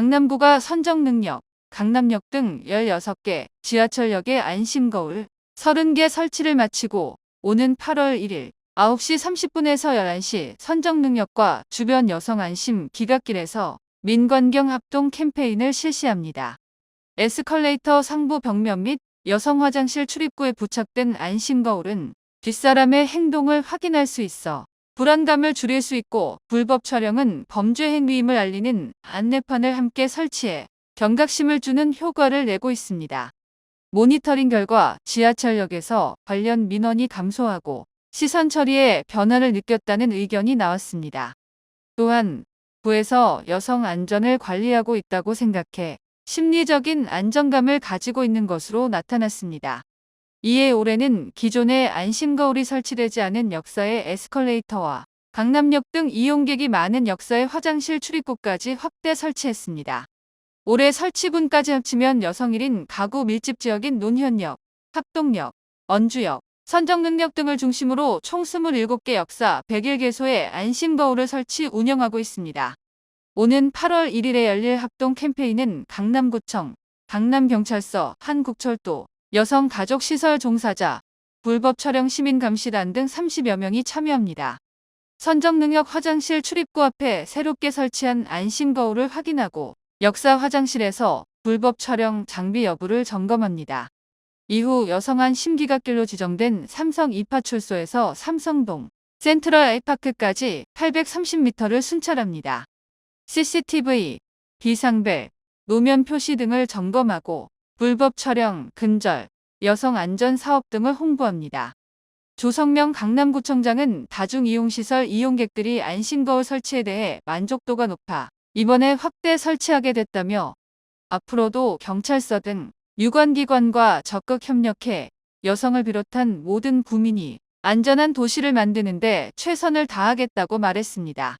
강남구가 선정 능력, 강남역 등 16개, 지하철역의 안심거울 30개 설치를 마치고 오는 8월 1일 9시 30분에서 11시 선정 능력과 주변 여성 안심 기갓길에서 민관경 합동 캠페인을 실시합니다. 에스컬레이터 상부 벽면 및 여성 화장실 출입구에 부착된 안심 거울은 뒷사람의 행동을 확인할 수 있어 불안감을 줄일 수 있고 불법 촬영은 범죄 행위임을 알리는 안내판을 함께 설치해 경각심을 주는 효과를 내고 있습니다. 모니터링 결과 지하철역에서 관련 민원이 감소하고 시선 처리에 변화를 느꼈다는 의견이 나왔습니다. 또한 구에서 여성 안전을 관리하고 있다고 생각해 심리적인 안정감을 가지고 있는 것으로 나타났습니다. 이에 올해는 기존에 안심 거울이 설치되지 않은 역사의 에스컬레이터와 강남역 등 이용객이 많은 역사의 화장실 출입구까지 확대 설치했습니다. 올해 설치분까지 합치면 여성 1인 가구 밀집 지역인 논현역, 합동역, 언주역, 선정능력 등을 중심으로 총 27개 역사 101개소의 안심 거울을 설치 운영하고 있습니다. 오는 8월 1일에 열릴 합동 캠페인은 강남구청, 강남경찰서, 한국철도, 여성 가족 시설 종사자, 불법 촬영 시민 감시단 등 30여 명이 참여합니다. 선정능력 화장실 출입구 앞에 새롭게 설치한 안심 거울을 확인하고 역사 화장실에서 불법 촬영 장비 여부를 점검합니다. 이후 여성안 심기갓길로 지정된 삼성 이파출소에서 삼성동 센트럴 아이파크까지 830m를 순찰합니다. CCTV, 비상벨, 노면 표시 등을 점검하고 불법 촬영, 근절, 여성 안전 사업 등을 홍보합니다. 조성명 강남구청장은 다중이용시설 이용객들이 안심거울 설치에 대해 만족도가 높아 이번에 확대 설치하게 됐다며 앞으로도 경찰서 등 유관기관과 적극 협력해 여성을 비롯한 모든 국민이 안전한 도시를 만드는데 최선을 다하겠다고 말했습니다.